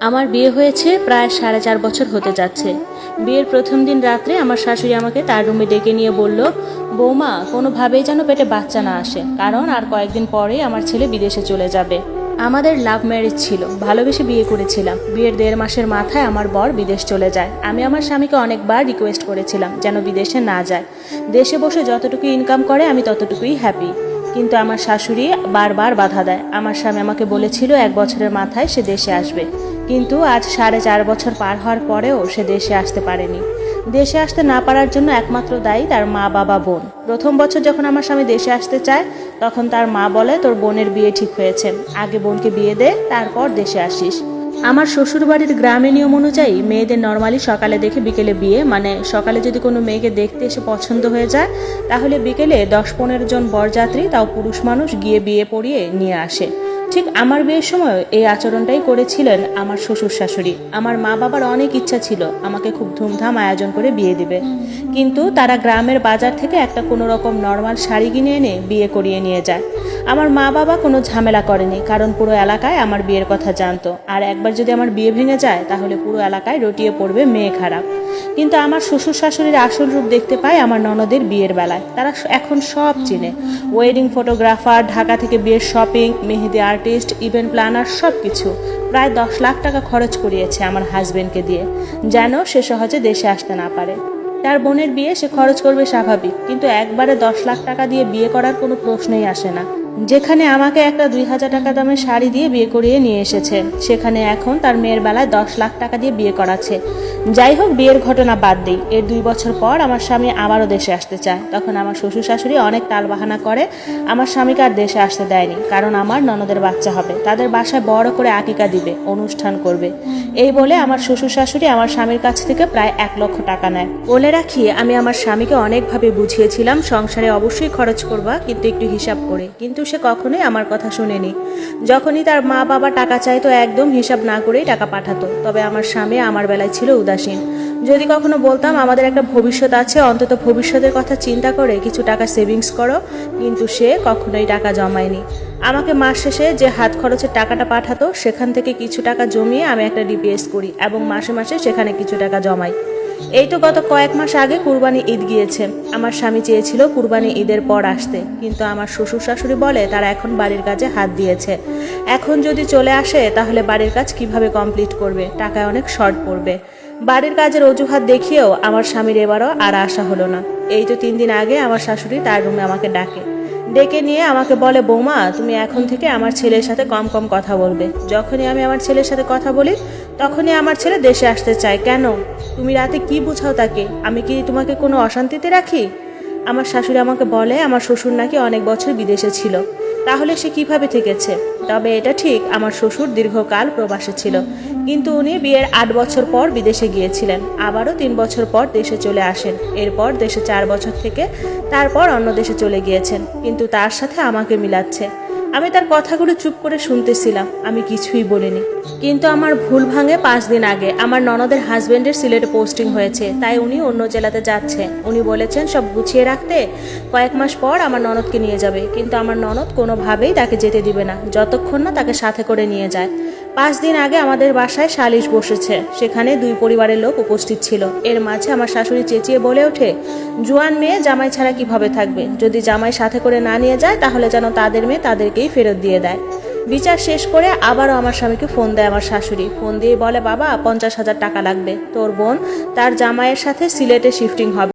আমার বিয়ে হয়েছে প্রায় সাড়ে চার বছর হতে যাচ্ছে। বিয়ের প্রথম দিন রাত্রে আমার শাশুড়ি আমাকে তার রুমে ডেকে নিয়ে বলল, বৌমা, কোনোভাবেই যেন পেটে বাচ্চা না আসে, কারণ আর কয়েকদিন পরেই আমার ছেলে বিদেশে চলে যাবে। আমাদের লাভ ম্যারেজ ছিল, ভালোবেসে বিয়ে করেছিলাম। বিয়ের দেড় মাসের মাথায় আমার বর বিদেশ চলে যায়। আমি আমার স্বামীকে অনেকবার রিকোয়েস্ট করেছিলাম যেন বিদেশে না যায়। দেশে বসে যতটুকু ইনকাম করে, আমি ততটুকুই হ্যাপি কিন্তু আমার শাশুড়ি বারবার বাধা দেয়। আমার স্বামী আমাকে বলেছিল, এক বছরের মাথায় সে দেশে আসবে। কিন্তু আজ সাড়ে চার বছর পার হওয়ার পরেও সে দেশে আসতে পারেনি। দেশে আসতে না পারার জন্য একমাত্র দায়ী তার মা বাবা বোন। প্রথম বছর যখন আমার স্বামী দেশে আসতে চায়, তখন তার মা বলে, তোর বোনের বিয়ে ঠিক হয়েছে। আগে বোনকে বিয়ে দে, তারপর দেশে আসিস। আমার শ্বশুরবাড়ির গ্রামে নিয়ম অনুযায়ী মেয়েদের নর্মালি সকালে দেখে বিকেলে বিয়ে মানে সকালে যদি কোনো মেয়েকে দেখতে এসে পছন্দ হয়ে যায়, তাহলে বিকেলে দশ পনেরো জন বরযাত্রী, তাও পুরুষ মানুষ গিয়ে বিয়ে পড়িয়ে নিয়ে আসে। ঠিক আমার বিয়ের সময় এই আচরণটাই করেছিলেন আমার শ্বশুর শাশুড়ি। আমার মা বাবার অনেক ইচ্ছা ছিল, আমাকে খুব ধুমধাম আয়োজন করে বিয়ে দিবে। কিন্তু তারা গ্রামের বাজার থেকে একটা কোনো রকম নর্মাল শাড়ি কিনে এনে বিয়ে করিয়ে নিয়ে যায়। আমার মা বাবা কোনো ঝামেলা করেনি, কারণ পুরো এলাকায় আমার বিয়ের কথা জানতো। আর একবার যদি আমার বিয়ে ভেঙে যায়, তাহলে পুরো এলাকায় রটিয়ে পড়বে মেয়ে খারাপ। কিন্তু আমার শ্বশুর শাশুড়ির আসল রূপ দেখতে পায় আমার ননদের বিয়ের বেলায়। তারা এখন সব চিনে। ওয়েডিং ফটোগ্রাফার ঢাকা থেকে বিয়ের shopping mehendi artist event planner সব কিছু প্রায় দশ লাখ টাকা খরচ করিয়েছে আমার হাজবেন্ডকে দিয়ে। যেন সে সহজে দেশে আসতে না পারে। তার বোনের বিয়ে সে খরচ করবে স্বাভাবিক, কিন্তু একবারে দশ লাখ টাকা দিয়ে বিয়ে করার কোনো প্রশ্নই আসে না। যেখানে আমাকে একটা দুই হাজার টাকা দামের শাড়ি দিয়ে বিয়ে করিয়ে নিয়ে এসেছে। সেখানে এখন তার মেয়ের বেলায় দশ লাখ টাকা দিয়ে বিয়ে করাচ্ছে। যাই হোক, বিয়ের ঘটনা বাদ দিই। এর দুই বছর পর আমার স্বামী আবারও দেশে আসতে চায়। তখন আমার শ্বশুর শাশুড়ি অনেক তালবাহানা করে, আমার স্বামীকে আর দেশে আসতে দেয়নি, কারণ আমার ননদের বাচ্চা হবে। তাদের বাসায় বড় করে আকিকা দিবে, অনুষ্ঠান করবে। এই বলে আমার শ্বশুর শাশুড়ি আমার স্বামীর কাছ থেকে প্রায় এক লক্ষ টাকা নেয়। বলে রাখি, আমি আমার স্বামীকে অনেকভাবে বুঝিয়েছিলাম, সংসারে অবশ্যই খরচ করবা, কিন্তু একটু হিসাব করে। কিন্তু সে কখনোই আমার কথা শুনেনি। যখনই তার মা বাবা টাকা চাইতো, একদম হিসাব না করেই টাকা পাঠাতো। তবে আমার স্বামী আমার বেলায় ছিল উদাসীন। যদি কখনো বলতাম, আমাদের একটা ভবিষ্যৎ আছে, অন্তত ভবিষ্যতের কথা চিন্তা করে কিছু টাকা সেভিংস করো। কিন্তু সে কখনোই টাকা জমায়নি। আমাকে মাস শেষে যে হাত খরচের টাকাটা পাঠাতো, সেখান থেকে কিছু টাকা জমিয়ে আমি একটা ডিপিএস করি এবং মাসে মাসে সেখানে কিছু টাকা জমাই। এই তো গত কয়েক মাস আগে কুরবানি ঈদ গিয়েছে। আমার স্বামী চেয়েছিল কুরবানি ঈদের পর আসতে, কিন্তু আমার শ্বশুর শাশুড়ি বলে তারা এখন বাড়ির কাজে হাত দিয়েছে। এখন যদি চলে আসে, তাহলে বাড়ির কাজ কীভাবে কমপ্লিট করবে? টাকায় অনেক শর্ট পড়বে। বাড়ির কাজের অজুহাত দেখিয়েও আমার স্বামীর এবারও আর আসা হলো না। এই তো তিন দিন আগে আমার শাশুড়ি তার রুমে আমাকে ডাকে। ডেকে নিয়ে আমাকে বলে, বৌমা, তুমি এখন থেকে আমার ছেলের সাথে কম কম কথা বলবে। যখনই আমি আমার ছেলের সাথে কথা বলি, তখনই আমার ছেলে দেশে আসতে চায়। কেন? তুমি রাতে কি বুঝাও তাকে? আমি কি তোমাকে কোনো অশান্তিতে রাখি? আমার শাশুড়ি আমাকে বলে, আমার শ্বশুর নাকি অনেক বছর বিদেশে ছিল। তাহলে সে কীভাবে থেকেছে? তবে এটা ঠিক, আমার শ্বশুর দীর্ঘকাল প্রবাসে ছিল। কিন্তু উনি বিয়ের আট বছর পর বিদেশে গিয়েছিলেন। আবারও তিন বছর পর দেশে চলে আসেন। এরপর দেশে চার বছর থেকে তারপর অন্য দেশে চলে গিয়েছেন। কিন্তু তার সাথে আমাকে মিলাচ্ছে। আমি তার কথাগুলো চুপ করে শুনতেছিলাম। আমি কিছুই বলিনি। কিন্তু আমার ভুল ভাঙে পাঁচ দিন আগে আমার ননদের হাজবেন্ডের সিলেটে পোস্টিং হয়েছে। তাই উনি অন্য জেলাতে যাচ্ছে। উনি বলেছেন, সব গুছিয়ে রাখতে কয়েক মাস পর আমার ননদকে নিয়ে যাবে। কিন্তু আমার ননদ কোনোভাবেই তাকে যেতে দিবে না। যতক্ষণ না তাকে সাথে করে নিয়ে যায়। পাঁচ দিন আগে আমাদের বাসায় সালিশ বসেছে। সেখানে দুই পরিবারের লোক উপস্থিত ছিল। এর মাঝে আমার শাশুড়ি চেঁচিয়ে বলে ওঠে, জুয়ান মেয়ে জামাই ছাড়া কীভাবে থাকবে? যদি জামাই সাথে করে না নিয়ে যায়, তাহলে যেন তাদের মেয়ে তাদেরকেই ফেরত দিয়ে দেয়। বিচার শেষ করে আবারও আমার স্বামীকে ফোন দেয় আমার শাশুড়ি। ফোন দিয়ে বলে, বাবা, পঞ্চাশ হাজার টাকা লাগবে। তোর বোন তার জামাইয়ের সাথে সিলেটে শিফটিং হবে।